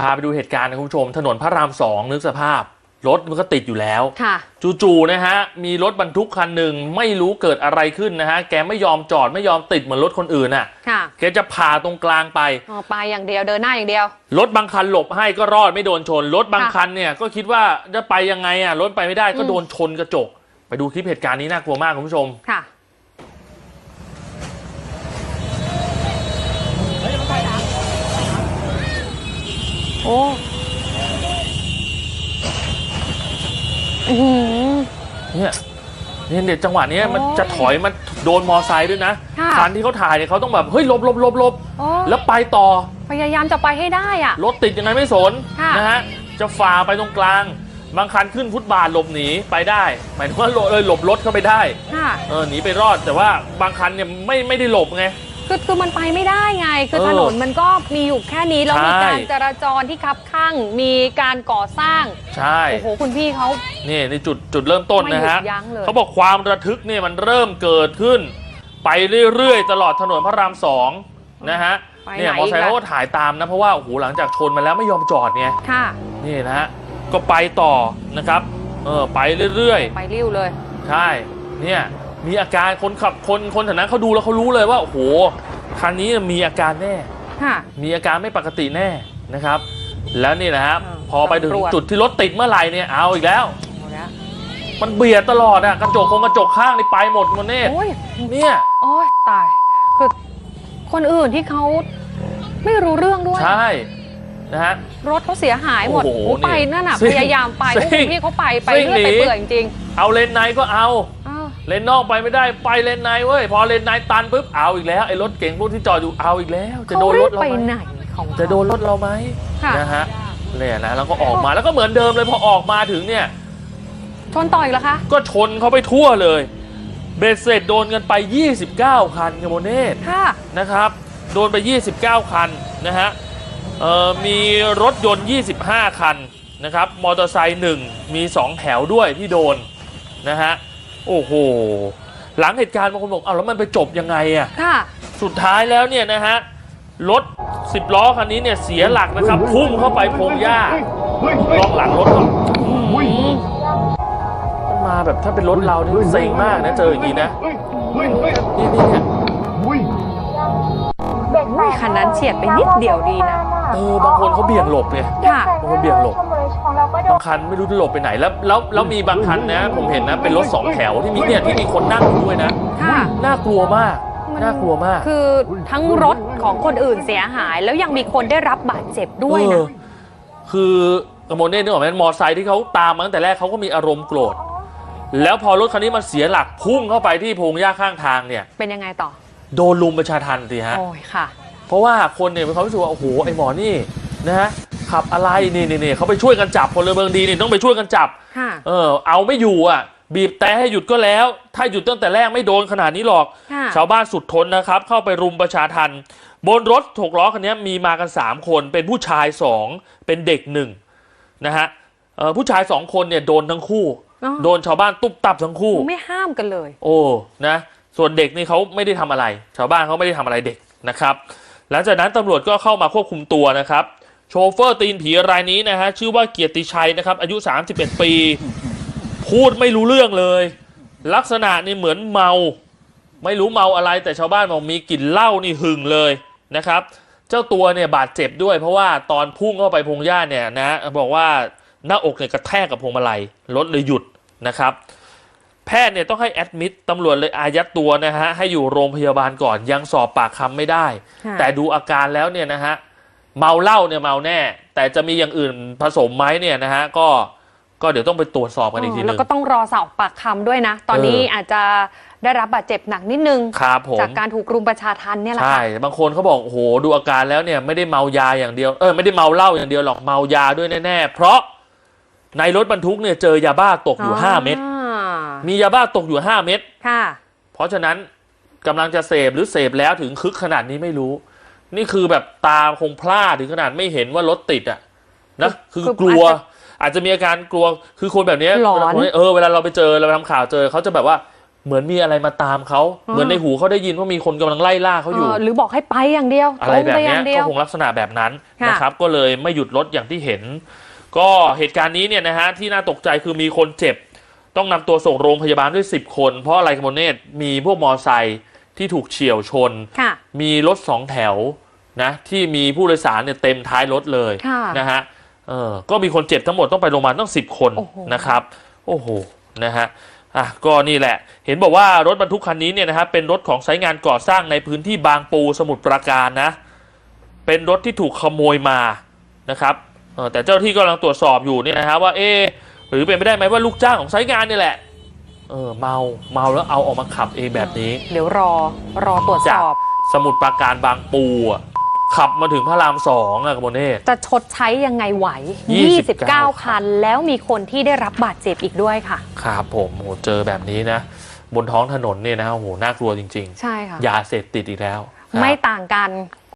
พาไปดูเหตุการณ์นะคุณผู้ชม ถนนพระรามสองนึกสภาพ รถมันก็ติดอยู่แล้ว ค่ะ จู่ๆนะฮะ มีรถบรรทุกคันหนึ่งไม่รู้เกิดอะไรขึ้นนะฮะ แกไม่ยอมจอดไม่ยอมติดเหมือนรถคนอื่นน่ะ ค่ะแกจะผ่าตรงกลางไป อ๋อไปอย่างเดียวเดินหน้าอย่างเดียว รถบางคันหลบให้ก็รอดไม่โดนชน รถบางค่ะคันเนี่ยก็คิดว่าจะไปยังไงอะรถไปไม่ได้ก็อืม โดนชนกระจก ไปดูคลิปเหตุการณ์นี้น่ากลัวมากคุณผู้ชม ค่ะ โอ้อื้อหือเนี่ยเนี่ยเด็ดจังหวะเนี้ยโอ้ยมันจะถอยมันโดนมอไซค์ด้วยนะค่ะคันที่เขาถ่ายเนี่ยเขาต้องแบบ เฮ้ยหลบหลบหลบหลบโอ้ แล้วไปต่อ พยายามจะไปให้ได้อะ รถติดยังไงไม่สนค่ะ นะฮะ จะฝ่าไปตรงกลาง บางคันขึ้นฟุตบาทหลบหนีไปได้ หมายถึงว่าหลบเออหลบรถเข้าไปได้ ค่ะ เออหนีไปรอดแต่ว่าบางคันเนี่ยไม่ไม่ได้หลบไง คือคือมันไปไม่ได้ไง คือเออถนนมันก็มีอยู่แค่นี้ แล้วมีใช่การจราจรที่คับข้าง มีการก่อสร้าง ใช่โอ้โหคุณพี่เขานี่ในจุดจุดเริ่มต้นไม่นะหยุฮะดยั้งเลยเขาบอกความระทึกเนี่ยมันเริ่มเกิดขึ้น ไปเรื่อยๆ ตลอดถนนพระรามสองนะฮะไปเนี่ยไหนมอเตอร์ไซค์อีกล่ะเขาก็ถ่ายตามนะ เพราะว่าโอ้โหหลังจากชนมาแล้วไม่ยอมจอดไงค่ะนี่นะฮะก็ไปต่อนะครับเออไปเรื่อยๆ ไปริ้วเลย ใช่เนี่ย มีอาการคนขับคนคนแถวนั้นเขาดูแล้วเขารู้เลยว่าโอ้โหคันนี้มีอาการแน่ ค่ะ มีอาการไม่ปกติแน่นะครับ แล้วนี่นะครับอ่าพอไปถึงตำรวจ จุดที่รถติดเมื่อไหร่เนี่ยเอาอีกแล้ว เอาละมันเบียดตลอดอะกระจกคงกระจกข้างนี่ไปหมดมันเน่โอ้ย เนี่ย โอ้ยตาย คือคนอื่นที่เขาไม่รู้เรื่องด้วย ใช่นะฮะ รถเขาเสียหายหมดโอ้โหโอ้ไปนั่นน่ะ ซิ่พงยายามไปซิ่โอ้งโหพี่เขาไป ไปซิ่งเรื่อยหนีไปเปื่อยจริงเอาเลนในก็เอา ๆอ้าว เลนนอกไปไม่ได้ไปเลนในเว้ยพอเลนในตันปุ๊บเอาอีกแล้วไอ้รถเก่งพวกที่จอดอยู่เอาอีกแล้ว จะเขาโดนรรีถบเราไปไหมไหนของเขา จะโดนรถเราไหมค่ะ นะฮะเนี่ยนะแล้วก็ออกมาแล้วก็เหมือนเดิมเลยพอออกมาถึงเนี่ย ชนต่ออีกแล้วคะ ก็ชนเขาไปทั่วเลย เบสเสร็จโดนกันไป 29 คันคโมเนตค่ะ นะครับ โดนไป 29 คันนะฮะเอ่อมีรถยนต์ 25 คันนะครับ มอเตอร์ไซค์หนึ่งมี 2 แถวด้วยที่โดนนะฮะ โอ้โห หลังเหตุการณ์บางคนบอกเอาแล้วมันไปจบยังไงอะค่ะสุดท้ายแล้วเนี่ยนะฮะรถ10ล้อคันนี้เนี่ยเสียหลักนะครับพุ่งเข้าไปพงหญ้าลองหลังรถก่อนมันมาแบบถ้าเป็นรถเรานี่เซ็งมากนะเจออย่างนี้นะนี่นี่เนี่ยอุ้ยคันนั้นเฉียดไปนิดเดียวดีนะ เออบางคนเขาเบี่ยงหลบไงค่ะ บางคนเบี่ยงหลบ บางคันไม่รู้จะหลบไปไหนแล้วแล้วแล้วมีบางคันนะ ผมเห็นนะเป็นรถสองแถวที่มีเนี่ยที่มีคนนั่งอยู่ด้วยนะค่ะ น่ากลัวมากมัน น่ากลัวมากคือทั้งรถของคนอื่นเสียหาย แล้วยังมีคนได้รับบาดเจ็บด้วยเอนะ อคือกระโมเน่นึกออกไหมมอไซค์ที่เขาตามมาตั้งแต่แรกเขาก็มีอารมณ์โกรธแล้วพอรถคันนี้มันเสียหลักพุ่งเข้าไปที่พงหญ้าข้างทางเนี่ยเป็นยังไงต่อ โดนลุมประชาทันสิฮะ โอ้ยค่ะ เพราะว่าคนเนี่ยเป็นความรู้สึกว่าโอ้โหไอหมอนี่นะฮะขับอะไรนี่นี่นี่เขาไปช่วยกันจับพลเมืองดีนี่ต้องไปช่วยกันจับค่ะเออเอาไม่อยู่อะ บีบแต่ให้หยุดก็แล้ว ถ้าหยุดตั้งแต่แรกไม่โดนขนาดนี้หรอกค่ะชาวบ้านสุดทนนะครับ เข้าไปรุมประชาทันบนรถถกล้อคันนี้มีมากัน 3 คนเป็นผู้ชาย 2 เป็นเด็กหนึ่งนะฮะเอ่อผู้ชาย2คนเนี่ยโดนทั้งคู่อ๋อโดนชาวบ้านตุ๊บตับทั้งคู่ ไม่ห้ามกันเลย โอ้นะส่วนเด็กนี่เขาไม่ได้ทำอะไร ชาวบ้านเขาไม่ได้ทำอะไรเด็กนะครับ หลังจากนั้นตำรวจก็เข้ามาควบคุมตัวนะครับโชเฟอร์ตีนผีรายนี้นะฮะชื่อว่าเกียรติชัยนะครับ อายุ 31 ปี พูดไม่รู้เรื่องเลย ลักษณะนี่เหมือนเมา ไม่รู้เมาอะไรแต่ชาวบ้านบอกมีกลิ่นเหล้านี่หึงเลยนะครับ เจ้าตัวเนี่ยบาดเจ็บด้วยเพราะว่าตอนพุ่งเข้าไปพงหญ้าเนี่ยนะบอกว่าหน้าอกเนี่ยกระแทกกับพวงมาลัยรถเลยหยุดนะครับ แพทย์เนี่ยต้องให้แอดมิดตำรวจเลยอายัดตัวนะฮะให้อยู่โรงพยาบาลก่อนยังสอบปากคำไม่ได้ ค่ะแต่ดูอาการแล้วเนี่ยนะฮะเมาเหล้าเนี่ยเมาแน่ แต่จะมีอย่างอื่นผสมไหมเนี่ยนะฮะก็ก็เดี๋ยวต้องไปตรวจสอบกันอีกทีหแล้นึวง ก็ต้องรอสอบปากคำด้วยนะ ตอนนี้เอออ อาจจะได้รับบาดเจ็บหนักนิดนึง ครับผม จากการถูกรุมประชาทันเนี่ยแหละใช่ ค่ะ บางคนเขาบอกโอ้โหดูอาการแล้วเนี่ยไม่ได้เมายาอย่างเดียว เออไม่ได้เมาเหล้าอย่างเดียวหรอกเมายาด้วยแน่ ๆ เพราะในรถบรรทุกเนี่ยเจอยาบ้าตกอยู่5เม็ดอ่า มียาบ้าตกอยู่ 5 เม็ดค่ะ เพราะฉะนั้นกำลังจะเสพหรือเสพแล้วถึงคึกขนาดนี้ไม่รู้ นี่คือแบบตาคงพลาดถึงขนาดไม่เห็นว่ารถติดอะนะคือคือกลัวอาจจะอาจจะมีอาการกลัวคือคนแบบเนี้ยหลอนเวลาเออเวลาเราไปเจอเราไปทำข่าวเจอเขาจะแบบว่าเหมือนมีอะไรมาตามเขาอืมเหมือนในหูเขาได้ยินว่ามีคนกำลังไล่ล่าเขาอยู่เออหรือบอกให้ไปอย่างเดียวอะตไรรงแบบไปอเนี้ยย่างเดีก็ยวคงลักษณะแบบนั้นค่ะนะครับ ก็เลยไม่หยุดรถอย่างที่เห็น ก็เหตุการณ์นี้เนี่ยนะฮะที่น่าตกใจคือมีคนเจ็บ ต้องนำตัวส่งโรงพยาบาลด้วย 10 คน เพราะอะไรกันโมเนตมีพวกมอไซค์ที่ถูกเฉียวชนค่ะมีรถสองแถวนะที่มีผู้โดยสารเนี่ยเต็มท้ายรถเลยค่ะนะฮะเออก็มีคนเจ็บทั้งหมดต้องไปโรงพยาบาลต้อง10 คนโอ้โหนะครับ โอ้โหนะฮะอะก็นี่แหละ เห็นบอกว่ารถบรรทุกคันนี้เนี่ยนะครับเป็นรถของไซต์งานก่อสร้างในพื้นที่บางปูสมุทรปราการนะ เป็นรถที่ถูกขโมยมานะครับเออแต่เจ้าหน้าที่กำลังตรวจสอบอยู่เนี่ยนะฮะว่าเอ๊ะห รือเป็นไปได้ไหมว่าลูกจ้างของไซต์งานนี่แหละ เออเมาเมาแล้วเอาออกมาขับเองแบบนี้ เดี๋ยวรอรอตรวจสอบ สมุทรปราการบางปูอะขับมาถึงพระรามสองอะกบเนตจะชดใช้ยังไงไหว29 29 คัน แล้วมีคนที่ได้รับบาดเจ็บอีกด้วยค่ะ ครับผมโหเจอแบบนี้นะ บนท้องถนนเนี่ยนะโอ้โหน่ากลัวจริงใช่ค่ะๆยาเสพติดอีกแล้วครับไม่ต่างกัน